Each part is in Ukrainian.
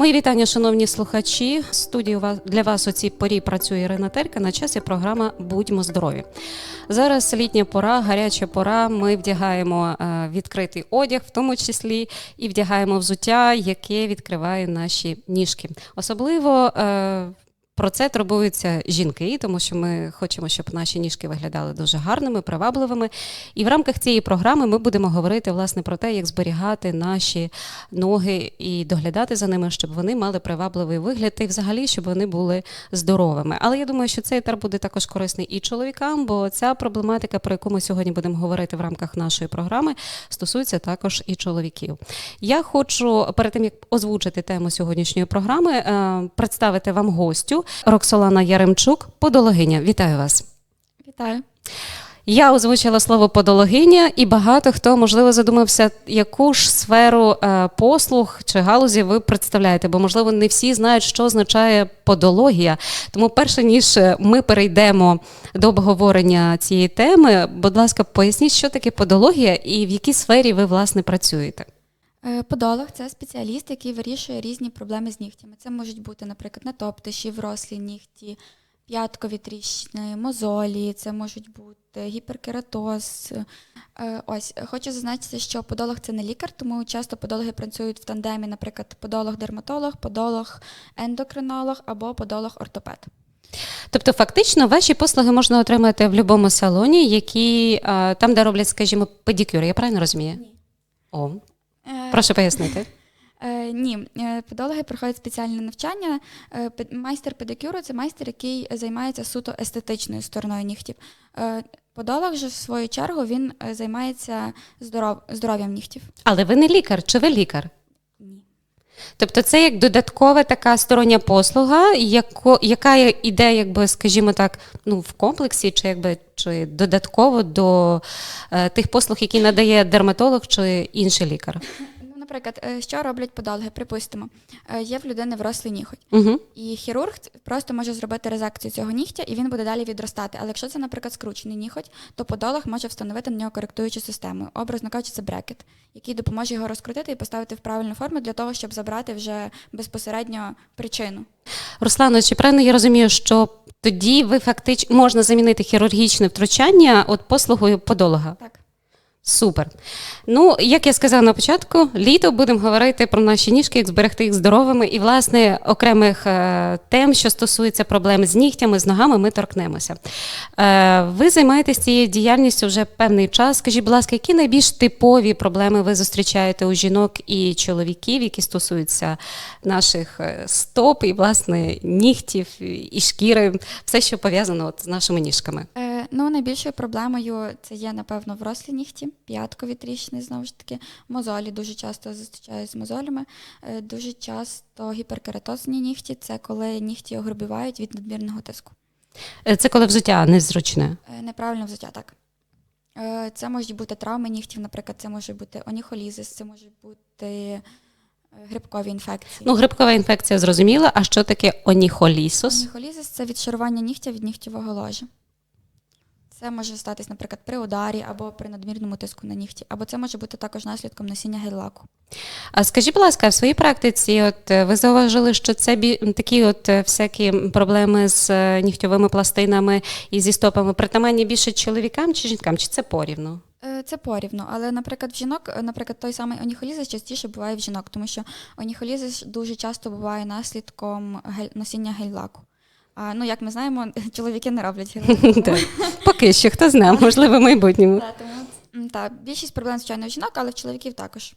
Мої вітання, шановні слухачі. Студію для вас у цій порі працює Ірина Терка. На часі програма Будьмо здорові. Зараз літня пора, гаряча пора. Ми вдягаємо е, відкритий одяг, в тому числі, і вдягаємо взуття, яке відкриває наші ніжки. Особливо е, про це турбуються жінки, тому що ми хочемо, щоб наші ніжки виглядали дуже гарними, привабливими. І в рамках цієї програми ми будемо говорити власне про те, як зберігати наші ноги і доглядати за ними, щоб вони мали привабливий вигляд, і взагалі, щоб вони були здоровими. Але я думаю, що цей етер буде також корисний і чоловікам, бо ця проблематика, про яку ми сьогодні будемо говорити в рамках нашої програми, стосується також і чоловіків. Я хочу перед тим як озвучити тему сьогоднішньої програми, е, представити вам гостю Роксолана Яремчук, подологиня. Вітаю вас. Вітаю. Я озвучила слово подологиня, і багато хто можливо задумався, яку ж сферу е, послуг чи галузі ви представляєте, бо можливо не всі знають, що означає подологія. Тому, перше ніж ми перейдемо до обговорення цієї теми, будь ласка, поясніть, що таке подологія і в якій сфері ви власне працюєте. Е, Подолог це спеціаліст, який вирішує різні проблеми з нігтями. Це можуть бути, наприклад, натоптиші, врослі нігті, п'яткові тріщини, мозолі, це можуть бути гіперкератоз. Е, Ось хочу зазначити, що подолог це не лікар, тому часто подологи працюють в тандемі, наприклад, подолог-дерматолог, подолог-ендокринолог або подолог-ортопед. Тобто, фактично, ваші послуги можна отримати в будь-якому салоні, які е, там, де роблять, скажімо, педикюр. Я правильно розумію? Ні. О, прошу пояснити. Е, ні, е, подологи проходять спеціальне навчання. Е, майстер педикюру це майстер, який займається суто естетичною стороною нігтів. Е, подолог же, в свою чергу, він е, займається здоров... здоров'ям нігтів. Але ви не лікар, чи ви лікар? Тобто це як додаткова така стороння послуга, яко, яка йде, якби, скажімо так, ну, в комплексі, чи якби чи додатково до е, тих послуг, які надає дерматолог чи інший лікар. Наприклад, е, що роблять подологи? Припустимо, е, є в людини врослий ніготь, Угу. і хірург просто може зробити резекцію цього нігтя, і він буде далі відростати. Але якщо це, наприклад, скручений ніготь, то подолог може встановити на нього коректуючу систему. Образно кажучи, це брекет, який допоможе його розкрутити і поставити в правильну форму для того, щоб забрати вже безпосередньо причину. Руслано, чи правильно я розумію, що тоді ви фактично можна замінити хірургічне втручання от послугою подолога? Так. Супер. Ну, як я сказала на початку, літо будемо говорити про наші ніжки, як зберегти їх здоровими, і, власне, окремих е, тем, що стосується проблем з нігтями, з ногами, ми торкнемося. Е, ви займаєтесь цією діяльністю вже певний час. Скажіть, будь ласка, які найбільш типові проблеми ви зустрічаєте у жінок і чоловіків, які стосуються наших е, стоп і, власне, нігтів і шкіри, все, що пов'язано от з нашими ніжками? Ну, найбільшою проблемою це є, напевно, врослі нігті, п'яткові тріщини, знову ж таки, мозолі дуже часто зустрічаюсь з мозолями. Е, дуже часто гіперкератозні нігті це коли нігті огрубівають від надмірного тиску. Е, Це коли взуття незручне. Е, неправильне взуття, так. Це можуть бути травми нігтів, наприклад, це може бути оніхолізис, це можуть бути грибкові інфекції. Ну, грибкова інфекція зрозуміла. А що таке оніхолісос? Оніхолізис це відшарування нігтя від нігтєвого ложа. Це може статись, наприклад, при ударі або при надмірному тиску на нігті, або це може бути також наслідком носіння гель-лаку. А скажіть, будь ласка, в своїй практиці, от е, ви зауважили, що це бі... такі от е, всякі проблеми з е, нігтьовими пластинами і зі стопами притаманні більше чоловікам чи жінкам, чи це порівну? Е, Це порівну, але, наприклад, в жінок, наприклад, той самий оніхолізис частіше буває в жінок, тому що оніхолізис дуже часто буває наслідком гель- носіння гель-лаку. А, ну, як ми знаємо, чоловіки не роблять гель-лаку. Поки що, хто знає, можливо, в майбутньому. Та, тому, та, більшість проблем, звичайно, в жінок, але в чоловіків також.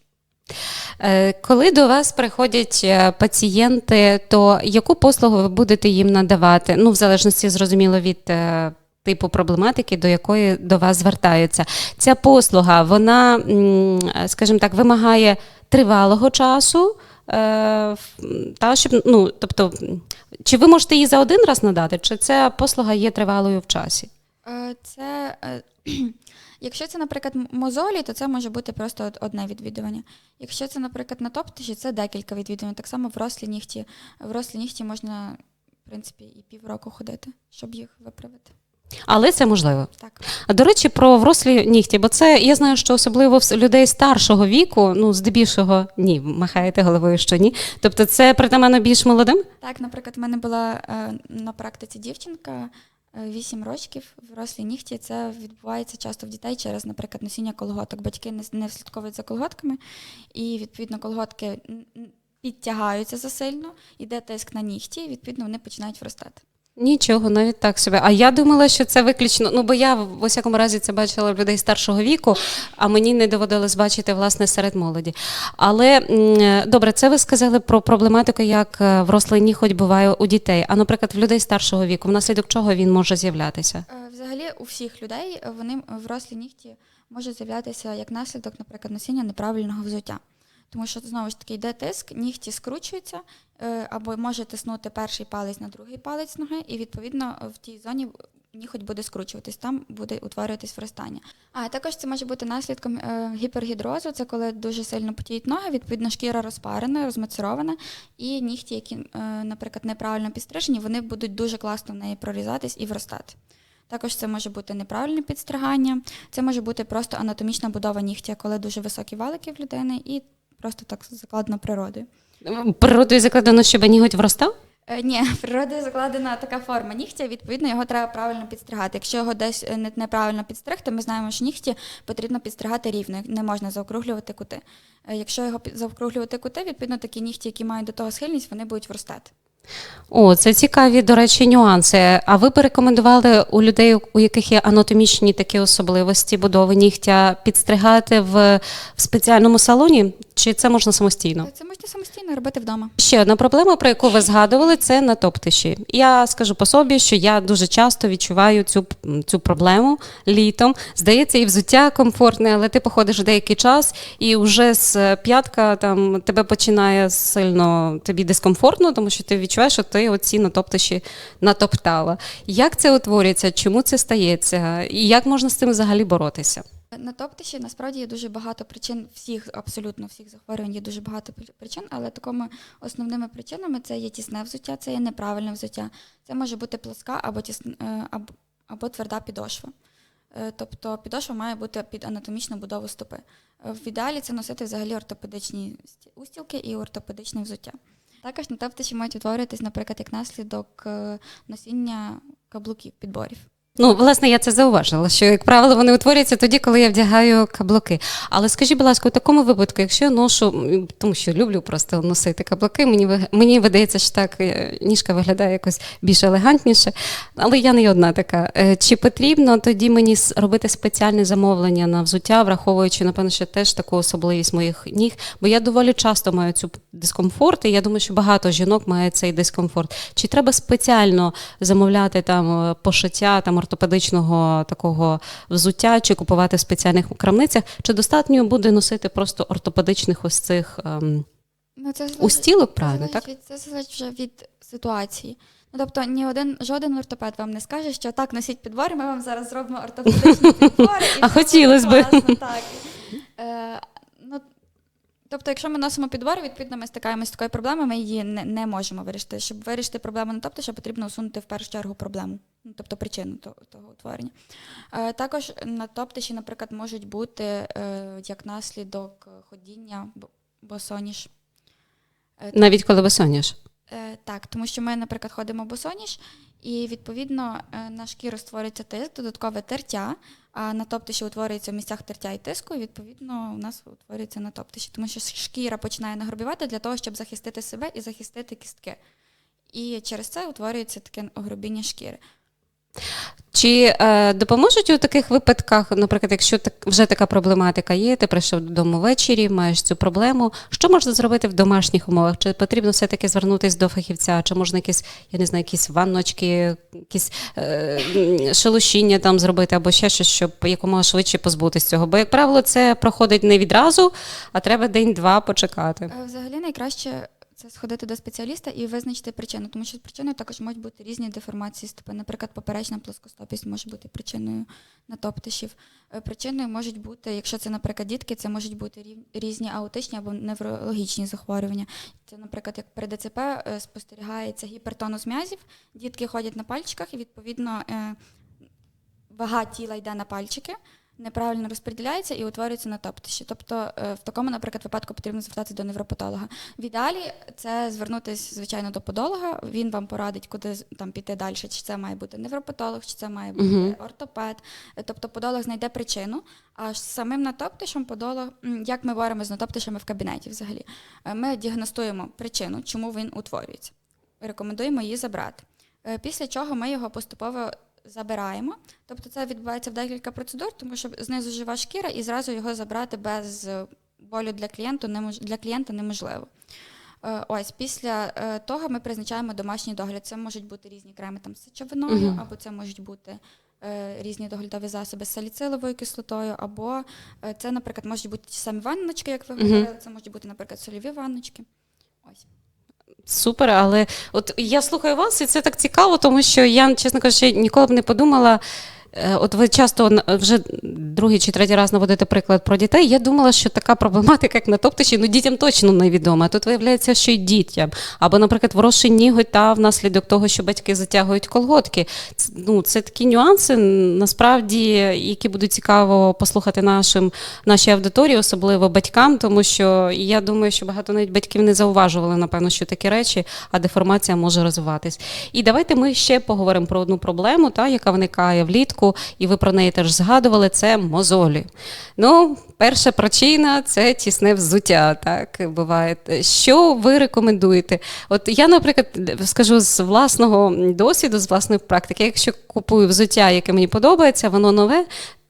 Е, Коли до вас приходять е, пацієнти, то яку послугу ви будете їм надавати? Ну, в залежності, зрозуміло, від е, типу проблематики, до якої до вас звертаються. Ця послуга, вона, скажімо так, вимагає тривалого часу. Е, Та, щоб, ну, тобто, чи ви можете її за один раз надати, чи ця послуга є тривалою в часі? Е, Це, е, якщо це, наприклад, мозолі, то це може бути просто одне відвідування. Якщо це, наприклад, на топтиші, це декілька відвідувань. Так само в рослі нігті. В рослі нігті можна, в принципі, і півроку ходити, щоб їх виправити. Але це можливо. Так. До речі, про врослі нігті, бо це я знаю, що особливо в людей старшого віку, ну здебільшого ні, махаєте головою, що ні. Тобто, це притаманно більш молодим. Так, наприклад, в мене була е, на практиці дівчинка. 8 років врослі нігті. Це відбувається часто в дітей через, наприклад, носіння колготок. Батьки не, не слідковують за колготками, і відповідно колготки підтягаються засильно, іде тиск на нігті, і відповідно вони починають вростати. Нічого, навіть так собі. А я думала, що це виключно. Ну бо я в усякому разі це бачила в людей старшого віку, а мені не доводилось бачити власне серед молоді. Але добре, це ви сказали про проблематику, як е, врослий ніготь буває у дітей. А наприклад, в людей старшого віку, внаслідок чого він може з'являтися? Е, Взагалі, у всіх людей вони врослі нігті можуть з'являтися як наслідок, наприклад, носіння неправильного взуття. Тому що знову ж таки йде тиск, нігті скручуються, е, або може тиснути перший палець на другий палець ноги, і відповідно в тій зоні ніготь буде скручуватись, там буде утворюватись вростання. А також це може бути наслідком е, гіпергідрозу, це коли дуже сильно потіють ноги, відповідно шкіра розпарена, розмацерована, і нігті, які, е, наприклад, неправильно підстрижені, вони будуть дуже класно в неї прорізатись і вростати. Також це може бути неправильне підстригання, це може бути просто анатомічна будова нігтя, коли дуже високі валики в людини, і просто так закладено природою. Природою закладено, щоб ніготь вростав? Е, ні, природою закладена така форма нігтя, відповідно, його треба правильно підстригати. Якщо його десь е, не- неправильно підстригти, ми знаємо, що нігті потрібно підстригати рівно, не можна заокруглювати кути. Е, Якщо його під- заокруглювати кути, відповідно такі нігті, які мають до того схильність, вони будуть вростати. О, це цікаві, до речі, нюанси. А ви б рекомендували у людей, у яких є анатомічні такі особливості будови нігтя, підстригати в, в спеціальному салоні? Чи це можна самостійно? Це можна самостійно робити вдома. Ще одна проблема, про яку ви згадували, це натоптиші. Я скажу по собі, що я дуже часто відчуваю цю, цю проблему літом. Здається, і взуття комфортне, але ти походиш деякий час, і вже з п'ятка там тебе починає сильно тобі дискомфортно, тому що ти відчуваєш, що ти оці натоптиші натоптала. Як це утворюється? Чому це стається? І як можна з цим взагалі боротися? На топтиші насправді є дуже багато причин всіх, абсолютно всіх захворювань є дуже багато причин, але такими основними причинами це є тісне взуття, це є неправильне взуття. Це може бути плоска або тісн, е, або, або тверда підошва. Е, Тобто підошва має бути під анатомічну будову стопи. Е, В ідеалі це носити взагалі ортопедичні устілки і ортопедичне взуття. Також на мають утворюватись, наприклад, як наслідок е, носіння каблуків, підборів. Ну, власне, я це зауважила, що, як правило, вони утворюються тоді, коли я вдягаю каблуки. Але скажіть, будь ласка, у такому випадку, якщо я ношу, тому що люблю просто носити каблуки, мені, мені видається, що так е, ніжка виглядає якось більш елегантніше, але я не одна така. Е, Чи потрібно тоді мені робити спеціальне замовлення на взуття, враховуючи, напевно, що теж таку особливість моїх ніг? Бо я доволі часто маю цю дискомфорт, і я думаю, що багато жінок має цей дискомфорт. Чи треба спеціально замовляти там е, пошиття там ортопедичного такого взуття, чи купувати в спеціальних крамницях, чи достатньо буде носити просто ортопедичних ось цих ем, Ну, це залежить- устілок, правильно, це залежить від- це залежить вже від ситуації. Ну, тобто, ні один жоден ортопед вам не скаже, що так, носіть підбори, ми вам зараз зробимо ортопедичні підбори. А все хотілось буде би. класно, Так. Е, ну, тобто, якщо ми носимо підбор, відповідно, ми стикаємося з такою проблемою, ми її не, не можемо вирішити. Щоб вирішити проблему на тобто, що потрібно усунути в першу чергу проблему, ну, тобто причину того, того утворення. Е, також на топтиші, наприклад, можуть бути е, як наслідок ходіння бо- босоніж. Е, Навіть коли висоняш. Е, так, тому що ми, наприклад, ходимо босоніж, і відповідно е, на шкіру створюється тиск, додаткове тертя, а на топтиші утворюється в місцях тертя і тиску, і відповідно у нас утворюється на топтиші, тому що шкіра починає нагрубівати для того, щоб захистити себе і захистити кістки. І через це утворюється таке огрубіння шкіри. Чи е, допоможуть у таких випадках, наприклад, якщо так вже така проблематика є, ти прийшов додому ввечері, маєш цю проблему, що можна зробити в домашніх умовах? Чи потрібно все-таки звернутися до фахівця, чи можна якісь, я не знаю, якісь ванночки, якісь е, шелушіння там зробити, або ще щось, щоб якомога швидше позбутися цього? Бо, як правило, це проходить не відразу, а треба день-два почекати. Е, Взагалі найкраще це сходити до спеціаліста і визначити причину, тому що причиною також можуть бути різні деформації стопи. Наприклад, поперечна плоскостопість може бути причиною натоптишів. Е, Причиною можуть бути, якщо це, наприклад, дітки, це можуть бути різні аутичні або неврологічні захворювання. Це, наприклад, як при ДЦП е, спостерігається гіпертонус м'язів, дітки ходять на пальчиках і відповідно. е, вага тіла йде на пальчики, неправильно розподіляється і утворюється на топтищі. Тобто е, в такому, наприклад, випадку потрібно звертатися до невропатолога. В ідеалі це звернутися, звичайно, до подолога. Він вам порадить, куди там піти далі, чи це має бути невропатолог, чи це має бути Мгм. ортопед. Е, Тобто подолог знайде причину, а самим натоптишем подолог, як ми боремося з натоптишами в кабінеті взагалі. Е, Ми діагностуємо причину, чому він утворюється. Рекомендуємо її забрати. Після чого ми його поступово забираємо. Тобто це відбувається в декілька процедур, тому що знизу жива шкіра і зразу його забрати без болю для клієнту для клієнта неможливо. Е, Ось після е, того ми призначаємо домашній догляд. Це можуть бути різні креми там з сечовиною, Мгм. або це можуть бути е, різні доглядові засоби з саліциловою кислотою, або це, наприклад, можуть бути ті самі ванночки, як ви говорили, це можуть бути, наприклад, сольові ванночки. Ось. Супер, але от я слухаю вас, і це так цікаво, тому що я, чесно кажучи, ніколи б не подумала. Е, От ви часто вже другий чи третій раз наводите приклад про дітей. Я думала, що така проблематика, як на топтичі, ну дітям точно невідома. Тут виявляється, що й дітям. Або, наприклад, вросший ніготь та внаслідок того, що батьки затягують колготки. Ц- Ну, це такі нюанси, насправді, які будуть цікаво послухати нашим нашій аудиторії, особливо батькам, тому що я думаю, що багато навіть батьків не зауважували, напевно, що такі речі, а деформація може розвиватись. І давайте ми ще поговоримо про одну проблему, та, яка виникає влітку, і ви про неї теж згадували, це мозолі. Ну, перша причина це тісне взуття, так буває. Що ви рекомендуєте? От я, наприклад, скажу з власного досвіду, з власної практики, якщо купую взуття, яке мені подобається, воно нове.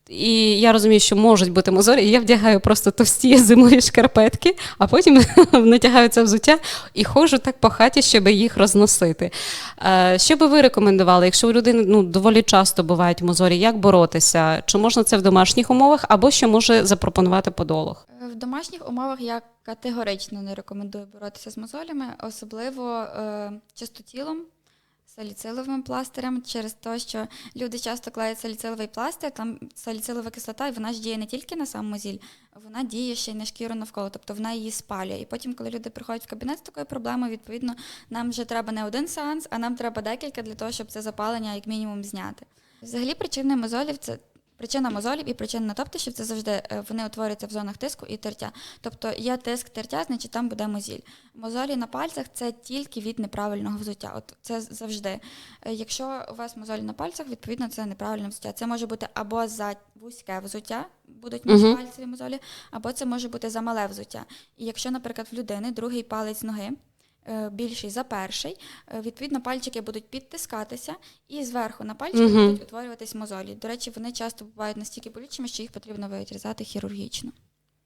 І я розумію, що можуть бути мозолі, і я вдягаю просто товсті зимові шкарпетки, а потім натягаю це взуття і ходжу так по хаті, щоб їх розносити. Е, Що би ви рекомендували, якщо у людини ну, доволі часто бувають мозолі, як боротися? Чи можна це в домашніх умовах, або що може запропонувати подолог? Е, В домашніх умовах я категорично не рекомендую боротися з мозолями, особливо е, чистотілом, саліциловим пластирем, через те, що люди часто клають саліциловий пластир, там саліцилова кислота, і вона ж діє не тільки на сам мозіль, вона діє ще й на шкіру навколо, тобто вона її спалює. І потім, коли люди приходять в кабінет з такою проблемою, відповідно, нам вже треба не один сеанс, а нам треба декілька для того, щоб це запалення як мінімум зняти. Взагалі, причини мозолів це Причина мозолів і причина натоптишів це завжди е, вони утворюються в зонах тиску і тертя. Тобто є тиск тертя, значить там буде мозіль. Мозолі на пальцях це тільки від неправильного взуття. От це завжди. Е, Якщо у вас мозолі на пальцях, відповідно це неправильне взуття. Це може бути або за вузьке взуття, будуть між пальцеві мозолі, або це може бути за мале взуття. І якщо, наприклад, в людини другий палець ноги. Е, Більший за перший, е, відповідно, пальчики будуть підтискатися, і зверху на пальчики Мгм. будуть утворюватись мозолі. До речі, вони часто бувають настільки болючими, що їх потрібно відрізати хірургічно.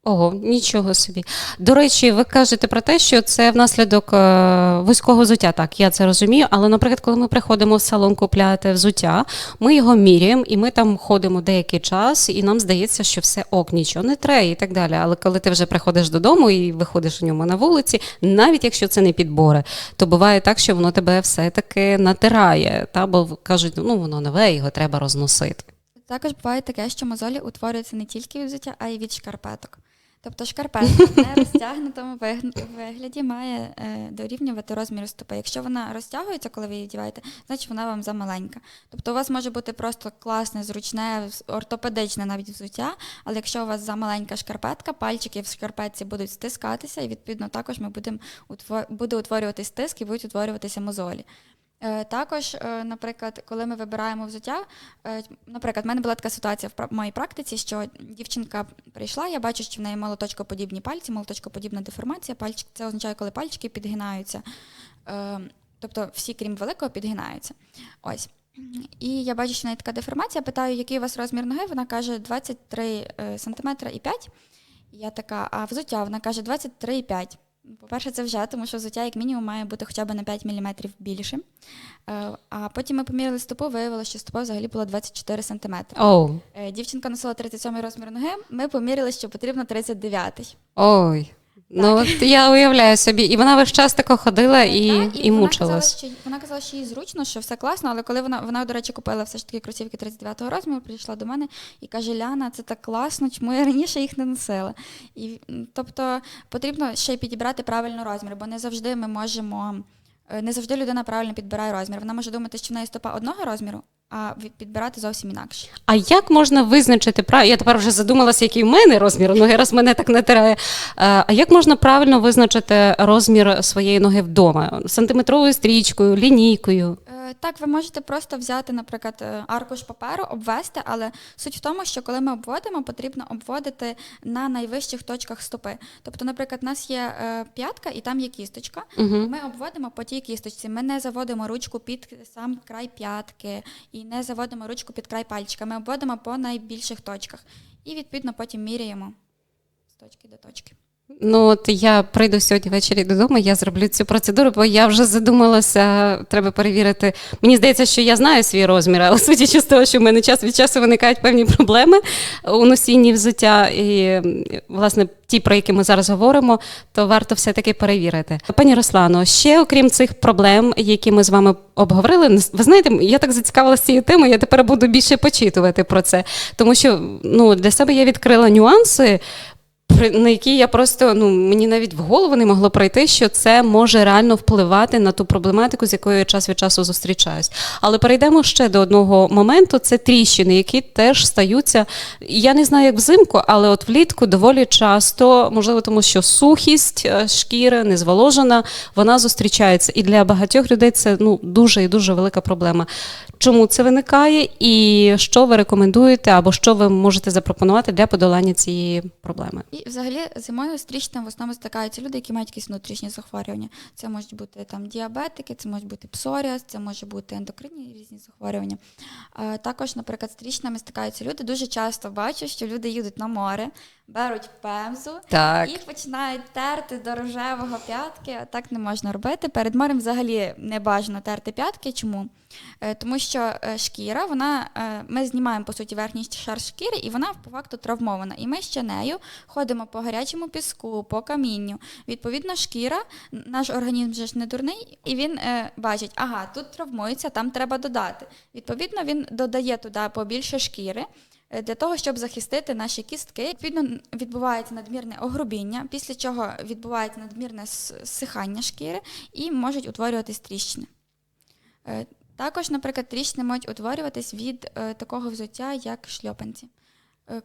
Ого, нічого собі. До речі, ви кажете про те, що це внаслідок е, вузького взуття. Так, я це розумію. Але, наприклад, коли ми приходимо в салон купляти взуття, ми його міряємо, і ми там ходимо деякий час, і нам здається, що все ок, нічого не треба і так далі. Але коли ти вже приходиш додому і виходиш у ньому на вулиці, навіть якщо це не підбори, то буває так, що воно тебе все-таки натирає. Та? Бо кажуть, ну воно нове, його треба розносити. Також буває таке, що мозолі утворюються не тільки від взуття, а й від шкарпеток. Тобто шкарпетка в нерозтягнутому вигляді має е, дорівнювати розміру стопи. Якщо вона розтягується, коли ви її вдіваєте, значить вона вам замаленька. Тобто у вас може бути просто класне, зручне, ортопедичне навіть взуття, але якщо у вас замаленька шкарпетка, пальчики в шкарпетці будуть стискатися, і відповідно також ми будемо буде утворюватись тиск і будуть утворюватися мозолі. Е, Також, е, наприклад, коли ми вибираємо взуття, е, наприклад, в мене була така ситуація в моїй практиці, що дівчинка прийшла, я бачу, що в неї молоточкоподібні пальці, молоточкоподібна деформація. Пальчик, це означає, коли пальчики підгинаються. Тобто всі, крім великого, підгинаються. Ось. І я бачу, що в неї така деформація. Питаю, який у вас розмір ноги? Вона каже 23 см і 5. Я така, а взуття? Вона каже 23,5. По-перше, це вже, тому що взуття, як мінімум, має бути хоча б на 5 мм більшим. Е, А потім ми поміряли стопу, виявилося, що стопа взагалі була 24 см. Oh. Дівчинка носила 37 розмір ноги, ми поміряли, що потрібно 39 ой. Ну, от я уявляю собі, і вона весь час тако ходила і, Так, і, вона мучилась. Казала, що, вона казала, що їй зручно, що все класно, але коли вона, вона, до речі, купила все ж таки кросівки 39-го розміру, прийшла до мене і каже: Ляна, це так класно, чому я раніше їх не носила? І, м, тобто потрібно ще й підібрати правильно розмір, бо не завжди ми можемо. е, Не завжди людина правильно підбирає розмір. Вона може думати, що в неї стопа одного розміру, а підбирати зовсім інакше. А як можна визначити? Я тепер вже задумалася, який в мене розмір ноги, раз мене так натирає. Е, А як можна правильно визначити розмір своєї ноги вдома? Сантиметровою стрічкою, лінійкою? Так, ви можете просто взяти, наприклад, е, аркуш паперу, обвести, але суть в тому, що коли ми обводимо, потрібно обводити на найвищих точках стопи. Тобто, наприклад, у нас є е, п'ятка і там є кісточка. Угу. Ми обводимо по тій кісточці. Ми не заводимо ручку під сам край п'ятки і не заводимо ручку під край пальчика. Ми обводимо по найбільших точках. І відповідно потім міряємо з точки до точки. Ну, от я прийду сьогодні ввечері додому, я зроблю цю процедуру, бо я вже задумалася, треба перевірити. Мені здається, що я знаю свій розмір, але судячи з того, що в мене час від часу виникають певні проблеми у носінні взуття, і власне ті, про які ми зараз говоримо, то варто все-таки перевірити. Пані Руслано, ще окрім цих проблем, які ми з вами обговорили, ви знаєте, я так зацікавилася цією темою, я тепер буду більше почитувати про це, тому що ну, для себе я відкрила нюанси на які я просто ну мені навіть в голову не могло пройти, що це може реально впливати на ту проблематику, з якою я час від часу зустрічаюсь. Але перейдемо ще до одного моменту: це тріщини, які теж стаються. Я не знаю, як взимку, але от влітку доволі часто, можливо, тому що сухість е, шкіри не зволожена, вона зустрічається. І для багатьох людей це ну дуже і дуже велика проблема. Чому це виникає, і що ви рекомендуєте, або що ви можете запропонувати для подолання цієї проблеми? І взагалі зимою з в основному стикаються люди, які мають якісь внутрішні захворювання. Це можуть бути там діабетики, це можуть бути псоріаз, це може бути ендокринні різні захворювання. Також, наприклад, з тріщинами стикаються люди. Дуже часто бачу, що люди їдуть на море, беруть пемзу Так. і починають терти до рожевого п'ятки. Так не можна робити. Перед морем взагалі не бажано терти п'ятки. Чому? Е, Тому що е, шкіра, вона, е, ми знімаємо по суті верхній шар шкіри, і вона по факту травмована. І ми ще нею ходимо по гарячому піску, по камінню. Відповідно, шкіра, наш організм же ж не дурний, і він е, бачить, ага, тут травмується, там треба додати. Відповідно, він додає туди побільше шкіри. Е, Для того щоб захистити наші кістки, відповідно відбувається надмірне огрубіння, після чого відбувається надмірне сихання шкіри і можуть утворюватись тріщини. Е, Також, наприклад, тріщини можуть утворюватись від е, такого взуття, як шльопанці.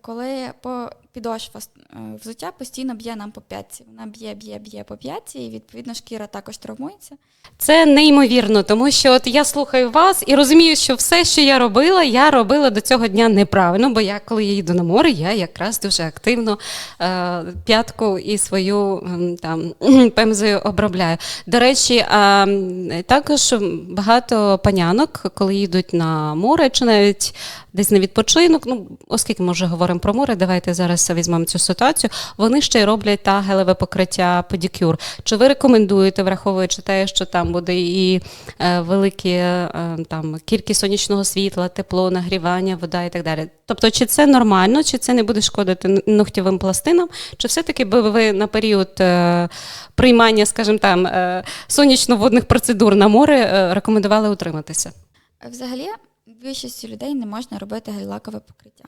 Коли по підошва е, взуття постійно б'є нам по п'ятці. Вона б'є, б'є, б'є по п'ятці, і відповідно шкіра також травмується. Це неймовірно, тому що от я слухаю вас і розумію, що все, що я робила, я робила до цього дня неправильно, бо я, коли я їду на море, я якраз дуже активно е, п'ятку і свою там пемзою обробляю. До речі, е, також багато панянок, коли їдуть на море чи навіть десь на відпочинок, ну оскільки ми вже говоримо про море, давайте зараз візьмемо цю ситуацію. Вони ще й роблять та гелеве покриття педикюр. Чи ви рекомендуєте, враховуючи те, що там буде і е, великі е, там кількість сонячного світла, тепло, нагрівання, вода і так далі? Тобто, чи це нормально, чи це не буде шкодити ногтєвим пластинам, чи все-таки би ви на період е, приймання, скажімо там, сонячно-водних процедур на море рекомендували утриматися? Взагалі, більшості людей не можна робити гель-лакове покриття.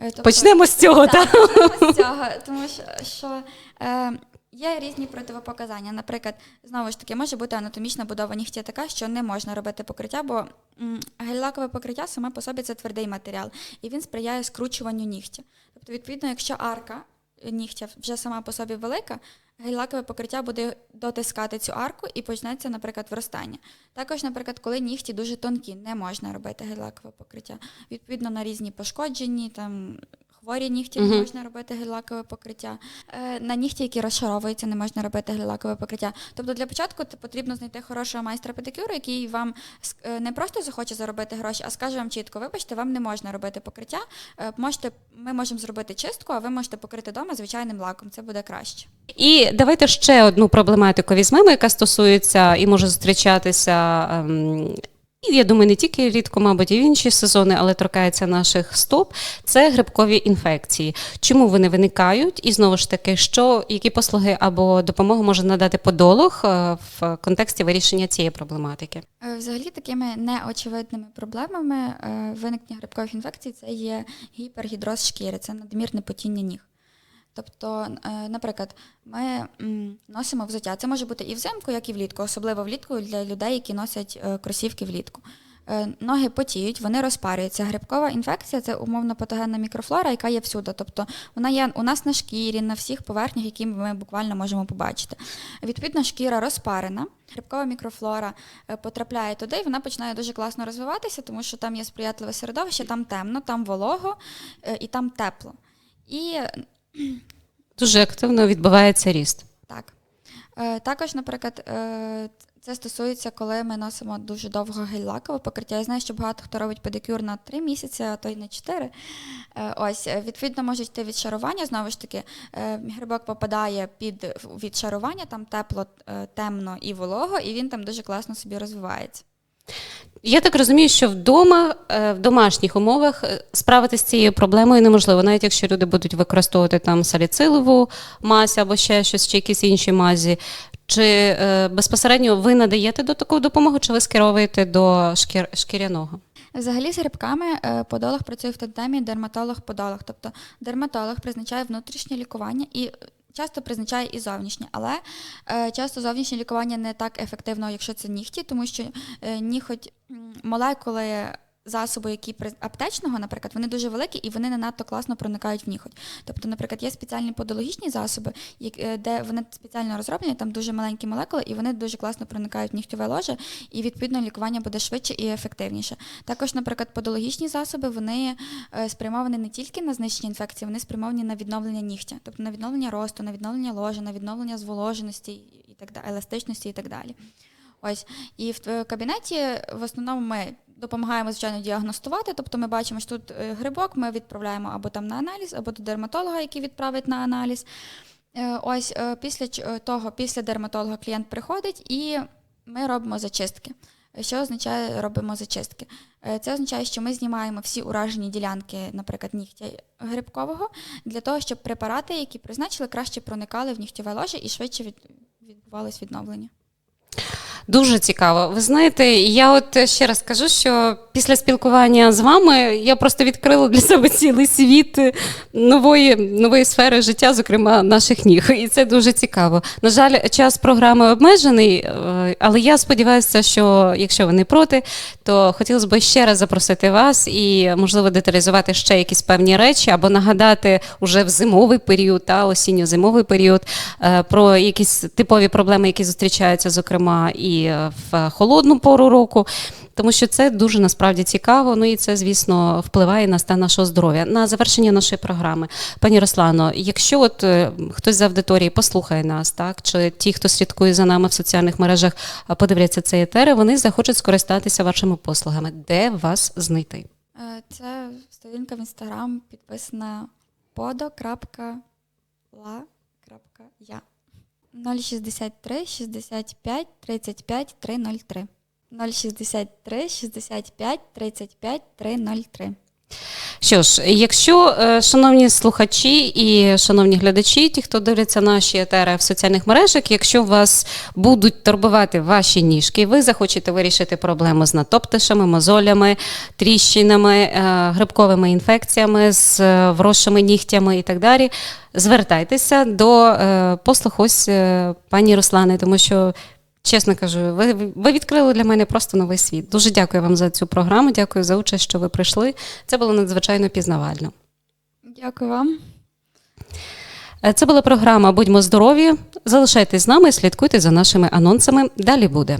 Е, тобто- Почнемо з цього, так? Так, почнемо з цього, тому що, що е, є різні противопоказання. Наприклад, знову ж таки, може бути анатомічна будова нігтя така, що не можна робити покриття, бо гель-лакове покриття саме по собі це твердий матеріал, і він сприяє скручуванню нігтя. Тобто, відповідно, якщо арка нігтя вже сама по собі велика, гель-лакове покриття буде дотискати цю арку і почнеться, наприклад, вростання. Також, наприклад, коли нігті дуже тонкі, не можна робити гель-лакове покриття. Відповідно на різні пошкоджені, там хворі нігті не можна робити гель-лакове покриття. Е, на нігті, які розшаровуються, не можна робити гель-лакове покриття. Тобто для початку потрібно знайти хорошого майстра педикюру, який вам е, не просто захоче заробити гроші, а скаже вам чітко: вибачте, вам не можна робити покриття. Е, можете, ми можемо зробити чистку, а ви можете покрити вдома звичайним лаком. Це буде краще. І давайте ще одну проблематику візьмемо, яка стосується і може зустрічатися. І я думаю, не тільки рідко, мабуть, і в інші сезони, але торкається наших стоп. Це грибкові інфекції. Чому вони виникають? І знову ж таки, що які послуги або допомогу може надати подолог е, в контексті вирішення цієї проблематики? Е, Взагалі такими неочевидними проблемами е, виникнення грибкових інфекцій це є гіпергідроз шкіри, це надмірне потіння ніг. Тобто, е, наприклад, ми носимо взуття. Це може бути і взимку, як і влітку, особливо влітку для людей, які носять е, кросівки влітку. е, ноги потіють, вони розпарюються. Грибкова інфекція це умовно патогенна мікрофлора, яка є всюди. Тобто вона є у нас на шкірі, на всіх поверхнях, які ми буквально можемо побачити. Відповідно, шкіра розпарена. Грибкова мікрофлора потрапляє туди, і вона починає дуже класно розвиватися, тому що там є сприятливе середовище, там темно, там волого і там тепло. І Дуже активно відбувається ріст. Так. Е, також, наприклад, е, це стосується, коли ми носимо дуже довго гель-лакове покриття. Я знаю, що багато хто робить педикюр на 3 місяці, а то й на 4. Е, ось, відповідно, може йти відшарування. Знову ж таки, грибок попадає під відшарування, там тепло, темно і волого, і він там дуже класно собі розвивається. Я так розумію, що вдома, е, в домашніх умовах е, справитися з цією проблемою неможливо, навіть якщо люди будуть використовувати там саліцилову мазь або ще щось, чи якісь інші мазі. Чи е, безпосередньо ви надаєте до таку допомогу, чи ви скеровуєте до шкір, шкіряного? Взагалі з грибками подолог працює в тандемі дерматолог-подолог. Тобто дерматолог призначає внутрішнє лікування і часто призначає і зовнішнє, але е, часто зовнішнє лікування не так ефективно, якщо це нігті, тому що е, ніхоть молекули. Засобу, які аптечного, наприклад, вони дуже великі і вони не надто класно проникають в ніготь. Тобто, наприклад, є спеціальні подологічні засоби, е, де вони спеціально розроблені, там дуже маленькі молекули, і вони дуже класно проникають в нігтєве ложе, і відповідно лікування буде швидше і ефективніше. Також, наприклад, подологічні засоби вони е, спрямовані не тільки на знищення інфекції, вони спрямовані на відновлення нігтя, тобто на відновлення росту, на відновлення ложа, на відновлення зволоженості і так далі, еластичності і так далі. Ось і в е, кабінеті в основному ми допомагаємо звичайно діагностувати. Тобто ми бачимо, що тут е, грибок, ми відправляємо або там на аналіз, або до дерматолога, який відправить на аналіз. Е, Ось е, після того, після дерматолога клієнт приходить і ми робимо зачистки. Що означає робимо зачистки? Це означає, що ми знімаємо всі уражені ділянки, наприклад, нігтя грибкового, для того, щоб препарати, які призначили, краще проникали в нігтєве ложе і швидше від, відбувалось відновлення. Дуже цікаво. Ви знаєте, я от ще раз кажу, що після спілкування з вами я просто відкрила для себе цілий світ нової, нової сфери життя, зокрема наших ніг. І це дуже цікаво. На жаль, час програми обмежений, е, але я сподіваюся, що якщо ви не проти, то хотілося б ще раз запросити вас і, можливо, деталізувати ще якісь певні речі або нагадати уже в зимовий період та осінньо-зимовий період е, про якісь типові проблеми, які зустрічаються, зокрема, і е, в холодну пору року. Тому що це дуже насправді цікаво. Ну і це, звісно, впливає на стан нашого здоров'я. На завершення нашої програми, пані Руслано, якщо от е, хтось з аудиторії послухає нас, так чи ті, хто слідкує за нами в соціальних мережах, подивляться цей етер, вони захочуть скористатися вашими послугами. Де вас знайти? Е, Це сторінка в інстаграм підписана podo.la.я 063 65 35 303 063 65 35 303 Що ж, якщо, е, шановні слухачі і шановні глядачі, ті, хто дивляться наші етери в соціальних мережах, якщо вас будуть турбувати ваші ніжки, ви захочете вирішити проблему з натоптишами, мозолями, тріщинами, е, грибковими інфекціями, з е, вросшими нігтями і так далі, звертайтеся до послуг. Ось пані Руслани, тому що Чесно кажу, ви, ви відкрили для мене просто новий світ. Дуже дякую вам за цю програму. Дякую за участь, що ви прийшли. Це було надзвичайно пізнавально. Дякую вам. Е, Це була програма Будьмо здорові. Залишайтесь з нами, слідкуйте за нашими анонсами. Далі буде.